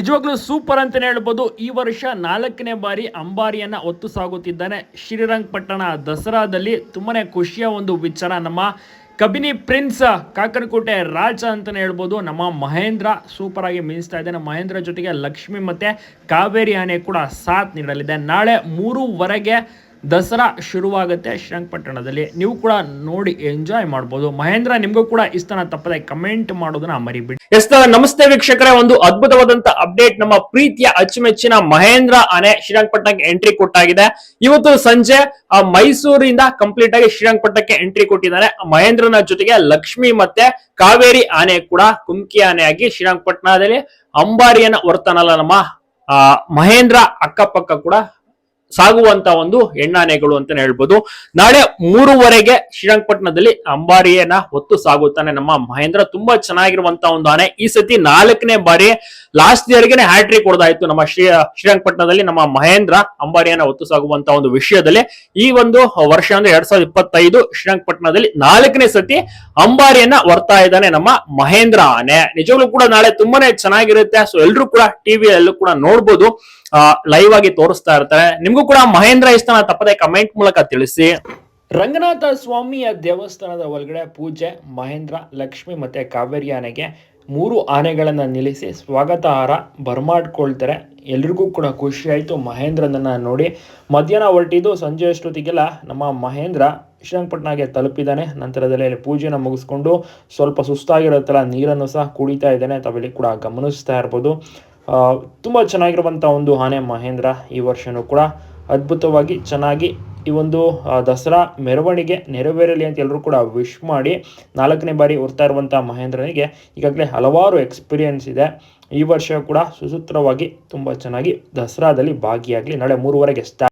ನಿಜವಾಗ್ಲೂ ಸೂಪರ್ ಅಂತಲೇ ಹೇಳ್ಬೋದು. ಈ ವರ್ಷ ನಾಲ್ಕನೇ ಬಾರಿ ಅಂಬಾರಿಯನ್ನ ಹೊತ್ತು ಸಾಗುತ್ತಿದ್ದಾನೆ. ಶ್ರೀರಂಗಪಟ್ಟಣ ದಸರಾದಲ್ಲಿ ತುಂಬಾನೇ ಖುಷಿಯ ಒಂದು ವಿಚಾರ. ನಮ್ಮ ಕಬಿನಿ ಪ್ರಿನ್ಸ್ ಕಾಕನಕೋಟೆ ರಾಜ ಅಂತಲೇ ಹೇಳ್ಬೋದು. ನಮ್ಮ ಮಹೇಂದ್ರ ಸೂಪರ್ ಆಗಿ ಮಿಂಚ್ತಾ ಇದ್ದಾನೆ. ಮಹೇಂದ್ರ ಜೊತೆಗೆ ಲಕ್ಷ್ಮಿ ಮತ್ತೆ ಕಾವೇರಿ ಆನೆ ಕೂಡ ಸಾಥ್ ನೀಡಲಿದೆ. ನಾಳೆ ಮೂರುವರೆಗೆ ದಸರಾ ಶುರುವಾಗುತ್ತೆ ಶ್ರೀರಂಗಪಟ್ಟಣದಲ್ಲಿ ನೀವು ಕೂಡ ನೋಡಿ ಎಂಜಾಯ್ ಮಾಡ್ಬೋದು. ಮಹೇಂದ್ರ, ನಿಮಗೂ ಕೂಡ ಇಷ್ಟನ ತಪ್ಪದೆ ಕಮೆಂಟ್ ಮಾಡೋದನ್ನ ಮರಿಬಿಡಿ. ಎಸ್ ನಮಸ್ತೆ ವೀಕ್ಷಕರೇ, ಒಂದು ಅದ್ಭುತವಾದಂತ ಅಪ್ಡೇಟ್ ನಮ್ಮ ಪ್ರೀತಿಯ ಅಚ್ಚುಮೆಚ್ಚಿನ ಮಹೇಂದ್ರ ಆನೆ ಶ್ರೀರಂಗಪಟ್ಟಣಕ್ಕೆ ಎಂಟ್ರಿ ಕೊಟ್ಟಾಗಿದೆ. ಇವತ್ತು ಸಂಜೆ ಮೈಸೂರಿಂದ ಕಂಪ್ಲೀಟ್ ಆಗಿ ಶ್ರೀರಂಗಪಟ್ಟಣಕ್ಕೆ ಎಂಟ್ರಿ ಕೊಟ್ಟಿದ್ದಾರೆ. ಮಹೇಂದ್ರನ ಜೊತೆಗೆ ಲಕ್ಷ್ಮಿ ಮತ್ತೆ ಕಾವೇರಿ ಆನೆ ಕೂಡ ಕುಮ್ಕಿ ಆಗಿ ಶ್ರೀರಂಗಪಟ್ಟಣದಲ್ಲಿ ಅಂಬಾರಿಯನ್ನ ಹೊರತಾನಲ್ಲ ನಮ್ಮ ಮಹೇಂದ್ರ ಅಕ್ಕಪಕ್ಕ ಕೂಡ ಸಾಗುವಂತ ಒಂದು ಹೆಣ್ಣಾನೆಗಳು ಅಂತಾನೆ ಹೇಳ್ಬೋದು. ನಾಳೆ ಮೂರುವರೆಗೆ ಶ್ರೀರಂಗಪಟ್ಟಣದಲ್ಲಿ ಅಂಬಾರಿಯನ್ನ ಹೊತ್ತು ಸಾಗುತ್ತಾನೆ ನಮ್ಮ ಮಹೇಂದ್ರ. ತುಂಬಾ ಚೆನ್ನಾಗಿರುವಂತ ಒಂದು ಆನೆ. ಈ ಸತಿ ನಾಲ್ಕನೇ ಬಾರಿ ಲಾಸ್ಟ್ ಇಯರ್ಗೆನೆ ಹ್ಯಾಟ್ರಿಕ್ ಹೊಡೆದಾಯ್ತು ನಮ್ಮ ಶ್ರೀ, ಶ್ರೀರಂಗಪಟ್ಟಣದಲ್ಲಿ ನಮ್ಮ ಮಹೇಂದ್ರ ಅಂಬಾರಿಯನ್ನ ಹೊತ್ತು ಸಾಗುವಂತ ಒಂದು ವಿಷಯದಲ್ಲಿ. ಈ ಒಂದು ವರ್ಷ ಅಂದ್ರೆ ಎರಡ್ ಸಾವಿರದ ಇಪ್ಪತ್ತೈದು ಶ್ರೀರಂಗಪಟ್ಟಣದಲ್ಲಿ ನಾಲ್ಕನೇ ಸತಿ ಅಂಬಾರಿಯನ್ನ ಹೊರ್ತಾ ಇದ್ದಾನೆ ನಮ್ಮ ಮಹೇಂದ್ರ. ಆನೆ ನಿಜವಾಗ್ಲೂ ಕೂಡ ನಾಳೆ ತುಂಬಾನೇ ಚೆನ್ನಾಗಿರುತ್ತೆ. ಸೊ ಎಲ್ರು ಕೂಡ ಟಿವಿಯಲ್ಲೂ ಕೂಡ ನೋಡ್ಬೋದು. ಲೈವ್ ಆಗಿ ತೋರಿಸ್ತಾ ಇರ್ತಾರೆ. ನಿಮ್ಗೂ ಕೂಡ ಮಹೇಂದ್ರ ಇಷ್ಟನ ತಪ್ಪದೆ ಕಮೆಂಟ್ ಮೂಲಕ ತಿಳಿಸಿ. ರಂಗನಾಥ ಸ್ವಾಮಿಯ ದೇವಸ್ಥಾನದ ಒಳಗಡೆ ಪೂಜೆ ಮಹೇಂದ್ರ, ಲಕ್ಷ್ಮಿ ಮತ್ತೆ ಕಾವೇರಿ ಆನೆಗೆ ಮೂರು ಆನೆಗಳನ್ನು ನಿಲ್ಲಿಸಿ ಸ್ವಾಗತಾಹಾರ ಬರ್ಮಾಡ್ಕೊಳ್ತಾರೆ ಎಲ್ರಿಗೂ ಕೂಡ ಖುಷಿಯಾಯಿತು ಮಹೇಂದ್ರನನ್ನು ನೋಡಿ ಮಧ್ಯಾಹ್ನ ಹೊರಟಿದ್ದು ಸಂಜೆ ಅಷ್ಟೊತ್ತಿಗೆಲ್ಲ ನಮ್ಮ ಮಹೇಂದ್ರ ಶ್ರೀರಂಗಪಟ್ಟಣಗೆ ತಲುಪಿದ್ದಾನೆ. ನಂತರದಲ್ಲಿ ಅಲ್ಲಿ ಪೂಜೆನ ಮುಗಿಸ್ಕೊಂಡು ಸ್ವಲ್ಪ ಸುಸ್ತಾಗಿರೋತ್ತಲ್ಲ, ನೀರನ್ನು ಸಹ ಕುಡಿತಾ ಇದ್ದಾನೆ. ತಾವಿಲ್ಲಿ ಕೂಡ ಗಮನಿಸ್ತಾ ಇರ್ಬೋದು. ತುಂಬ ಚೆನ್ನಾಗಿರುವಂಥ ಒಂದು ಆನೆ ಮಹೇಂದ್ರ ಈ ವರ್ಷನೂ ಕೂಡ ಅದ್ಭುತವಾಗಿ ಚೆನ್ನಾಗಿ ಈ ಒಂದು ದಸರಾ ಮೆರವಣಿಗೆ ನೆರವೇರಲಿ ಅಂತ ಎಲ್ಲರೂ ಕೂಡ ವಿಶ್ ಮಾಡಿ ನಾಲ್ಕನೇ ಬಾರಿ ಹೊರ್ತಾ ಇರುವಂಥ ಮಹೇಂದ್ರನಿಗೆ ಈಗಾಗಲೇ ಹಲವಾರು ಎಕ್ಸ್ಪೀರಿಯನ್ಸ್ ಇದೆ. ಈ ವರ್ಷ ಕೂಡ ಸುಸೂತ್ರವಾಗಿ ತುಂಬ ಚೆನ್ನಾಗಿ ದಸರಾದಲ್ಲಿ ಭಾಗಿಯಾಗಲಿ, ನಾಳೆ ಮೂರುವರೆಗೆ ಸ್ಟಾರ್ಟ್